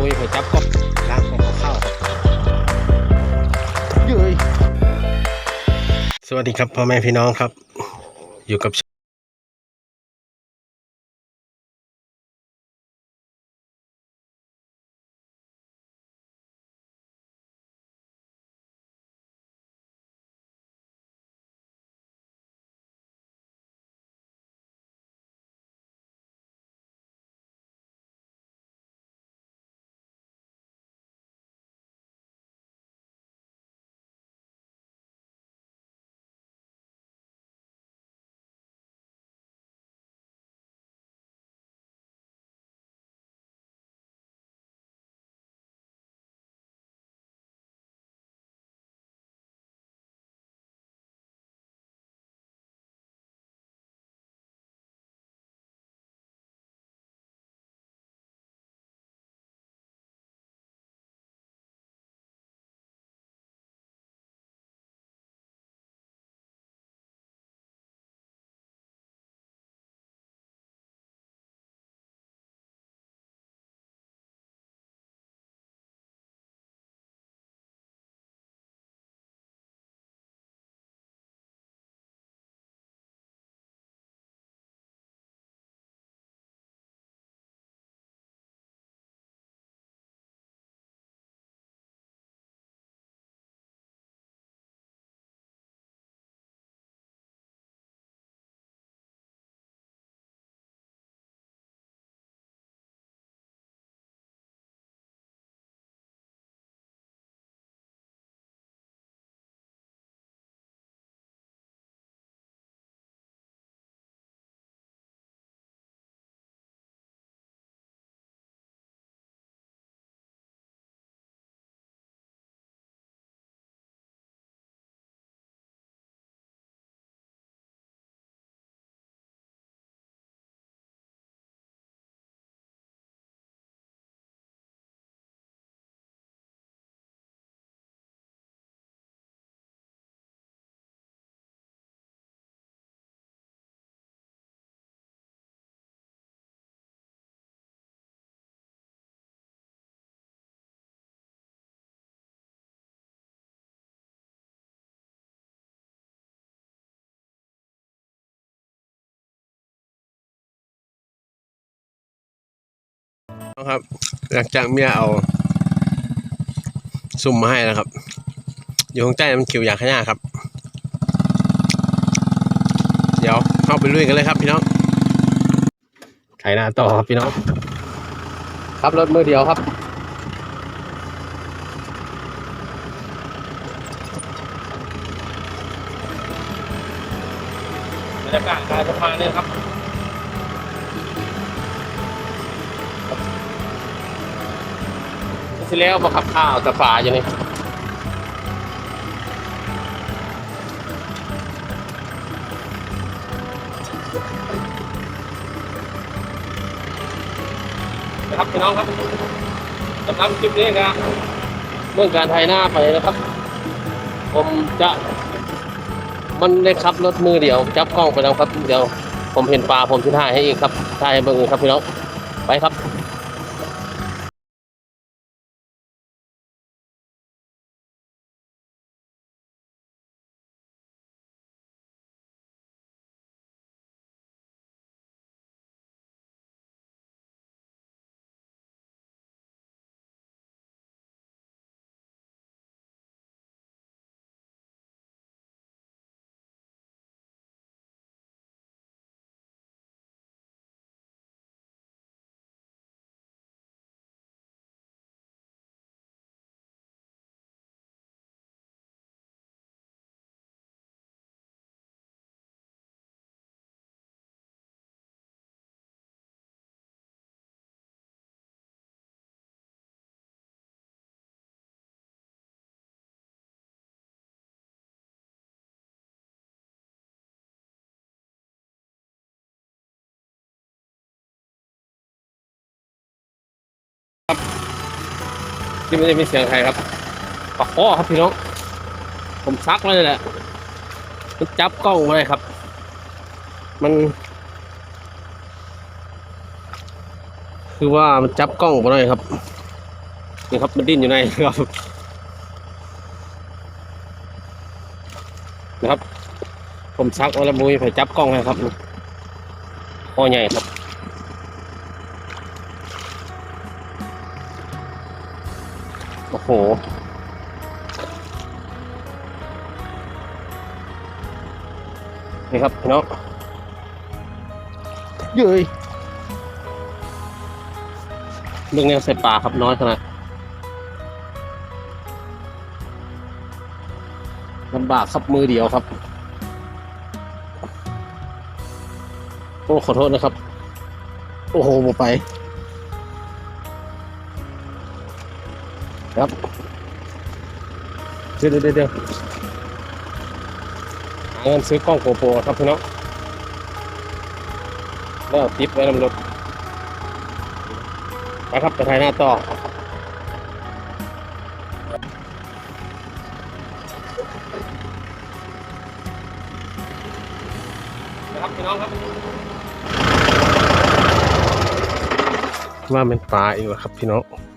มุยไปจับก็ล้างของเข้าเย้ยสวัสดีครับพ่อแม่พี่น้องครับ อยู่กับ ครับ หลังจากเมียเอา ซุ่มมาให้แล้วครับ อยู่ข้างใต้มันคิวอย่างขยะครับ เดี๋ยวเข้าไปลุยกันเลยครับพี่น้องไถนาต่อครับพี่น้องครับรถมือเดียวครับบรรยากาศการสะพานเนี่ยครับ ที่แล้วมาขับข้าวแต่ป่าอยู่นี่นะครับพี่น้องครับสำหรับคลิปนี้ครับเรื่องการไถหน้าไปนะครับ ผมจะ มันได้ขับรถมือเดียว จับกล้องไปแล้วครับเดี๋ยวผมเห็นปลาผมที่ถ่ายให้อีกครับถ่ายให้เบิ่งอีกครับพี่น้องไปครับ นี่ไม่ได้มีเสียงใครครับปากคอครับพี่น้อง ผมซักเลยแหละมันจับกล้องไว้ครับ มัน คือว่ามันจับกล้องไปเลยครับนี่ครับมันดิ้นอยู่ในครับนะครับ ผมซักไว้แล้วมุ้ยไปจับกล้องให้ครับคอใหญ่ครับ โอ้โห นี่ครับพี่น้องเย้ยเรื่องแนวใส่ปลาครับน้อยขนาดลำบากครับมือเดียวครับ โอ้ขอโทษนะครับ โอ้โหหมดไป ครับเดี๋ยวเดี๋ยวเดี๋ยวหาเงินซื้อกล้องโกโปรครับพี่น้องแล้วเอาทิปไว้นำรถไปครับไปถ่ายหน้าต่อนะครับพี่น้องครับว่าเป็นปลาอีกแล้วครับพี่น้อง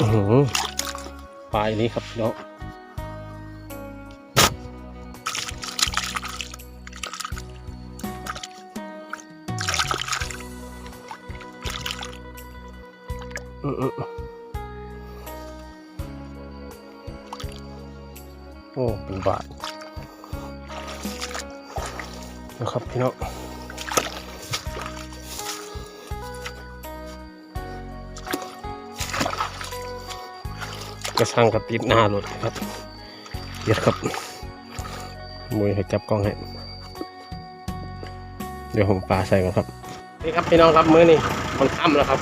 ปลาอีกนี้ครับพี่น้องอืมอืมโอ้เป็นบาทนะครับพี่น้อง กระชังกระติดหน้ารถครับเดี๋ยวครับมือให้จับกล้องให้เดี๋ยวผมปลาใส่ก่อนครับนี่ครับพี่น้องครับมือนี่มันค่ำแล้วครับ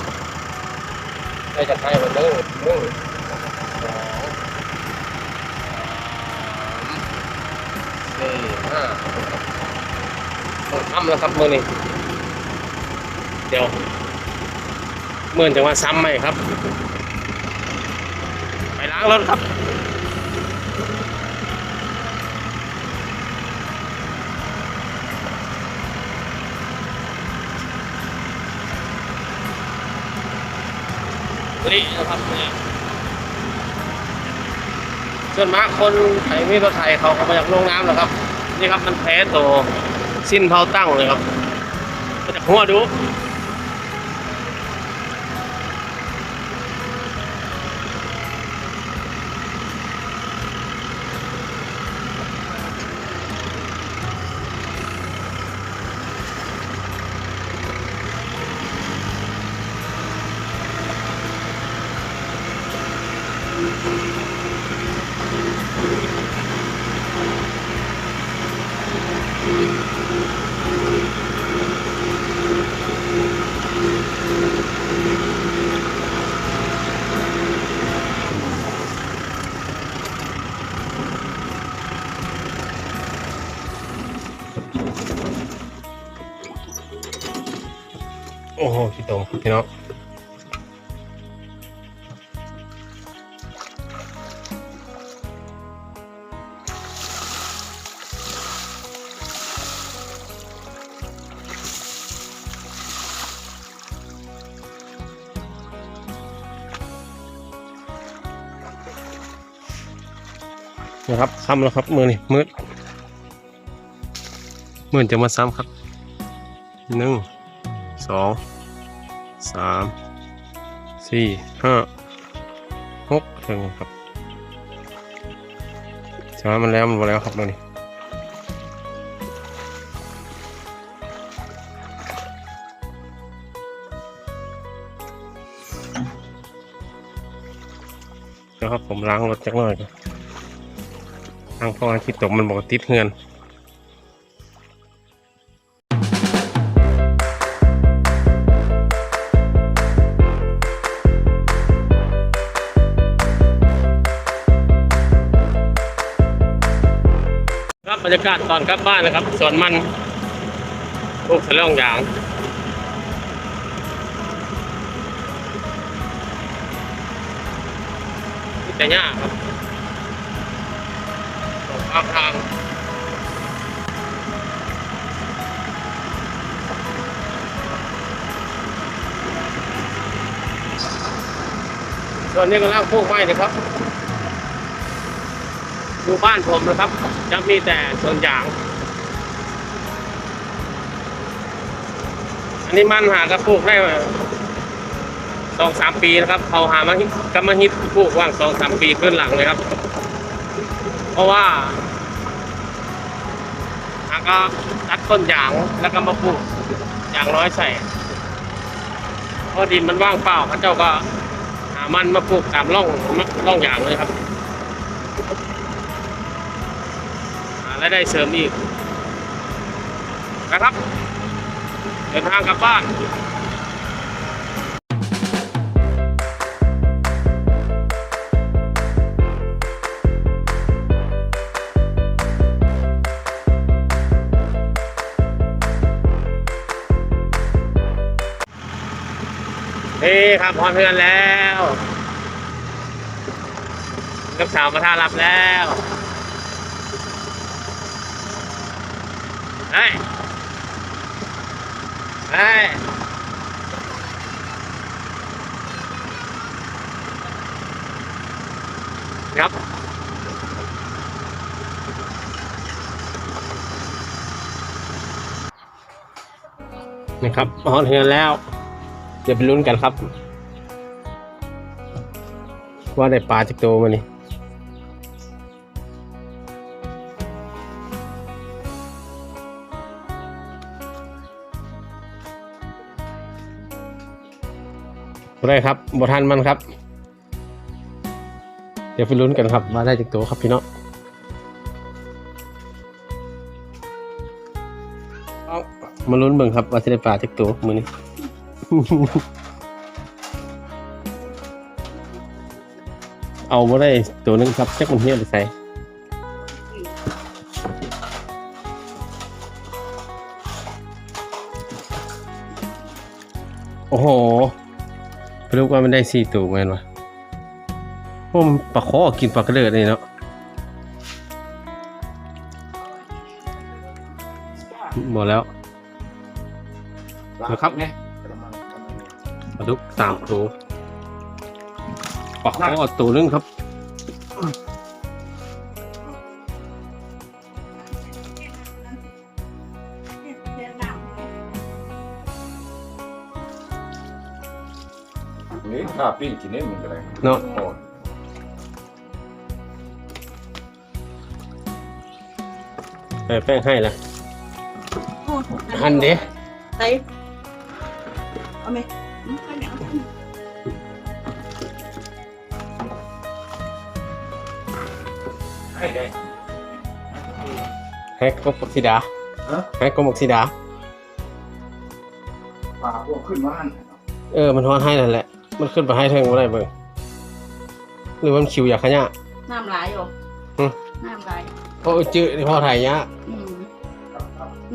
ได้จะให้มันเด้อหนึ่งสองสามสี่ห้าต้องทำแล้วครับมือนี้เดี๋ยวเมื่อจะว่าซ้ำไหมครับางรถครับนี่นะครับนี่ส่วนมากคนไทยมีรถไทยเขาก็มาจากโรงน้ำแหละครับ นี่ครับมันแพ้ตัวสิ้นเผาตั้งเลยครับมาจากหัวดู โอ้โหพี่ ครับค่ำแล้วครับมือนี่มืดมืดจะมาซ้ำครับหนึ่งสองสามสี่ห้าหกถึงครับใช่มันแล้วมันหมดแล้วครับตรงนี้เดี๋ยวครับผมล้างรถจักหน่อยก่อน ล้างพราะว่าที่ตกมันบอกติดเงินครับบรรยากาศตอนกลับบ้านนะครับสวนมันลูกสะเล่องยางแต่ยากครับ ข้างทางส่วนนี้ก็ล่างพวกไม้นะครับดูบ้านผมนะครับ จะมีแต่สวนยาง อันนี้มันหากระปลูกได้สองสามปีนะครับเขาหามาฮิตกำมฮิตปลูกว่างสองสามปีขึ้นหลังเลยครับ เพราะว่า ล้วก็ตัดต้นยางแล้วก็มาปลูกยางน้อยใส่เพราะดินมันว่างเปล่าพระเจ้าก็หามันมาปลูกตามร่องร่องยางเลยครับและได้เสริมอีกนะครับ เดินทางกลับบ้าน นี่ครับพร้อมเพื่อนแล้วกับสาวมาท่ารับแล้วเฮ้ยเฮ้ยครับนี่ครับพร้อมเพื่อนแล้ว ดี๋ยวไปลุ้นกันครับ ว่าได้ปลาจากโตมานี่ได้ครับบทันมันครับ เดี๋ยวไปลุ้นกันครับว่าได้จากโตครับพี่น้องมาลุ้นเบิ่งครับว่าจะได้ปลาจากโตมือนี้ เอามาได้ตัวหนึงครับแจ็คมันเฮียหรือใส่โอ้โหไม่รู้ว่ามันได้สี่ตัวเหมือนวะพวกมันปลาคอกินปลากระเดิดนี่เนาะหมดแล้วนะครับไง ปลาดุกสามตัวปลาคอตัวหนึงครับนี่ข้าปิ้งกินได้เหมือนกันเลยเนาะโอ้ใส่แป้งให้ละหั่นเด้ไปเอาไหม อืมไปไหนเอาไปให้ได้แฮกกบกสีดาฮะ แฮกกบกสีดา ปลาพวกขึ้นมาหันเออ มันทอนให้นั่นแหละ มันขึ้นไปให้เทิงว่าไรเบิ่งหรือว่ามันคิวอยากขยะ น้ำลายอยู่อืมน้ำลายเพราะจื้อที่พ่อไทยยะอืม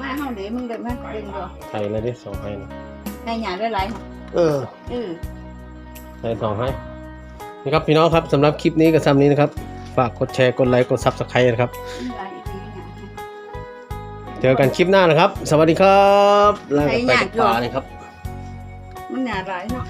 มาเฮาเดี๋ยวมึงเดินมาเดินเดียวไทยแล้วได้สองให้นะในหยาได้หลายเออ เออไทยสองให้นี่ครับพี่น้องครับสำหรับคลิปนี้กับซ้ำนี้นะครับ ฝากกดแชร์กดไลค์กดซับสไครต์นะครับมีหลายอีกทีหยาเจอกันคลิปหน้านะครับ สวัสดีครับลากันไปใครอยากกับปลาเลยครับ มันหยาหลายเนาะ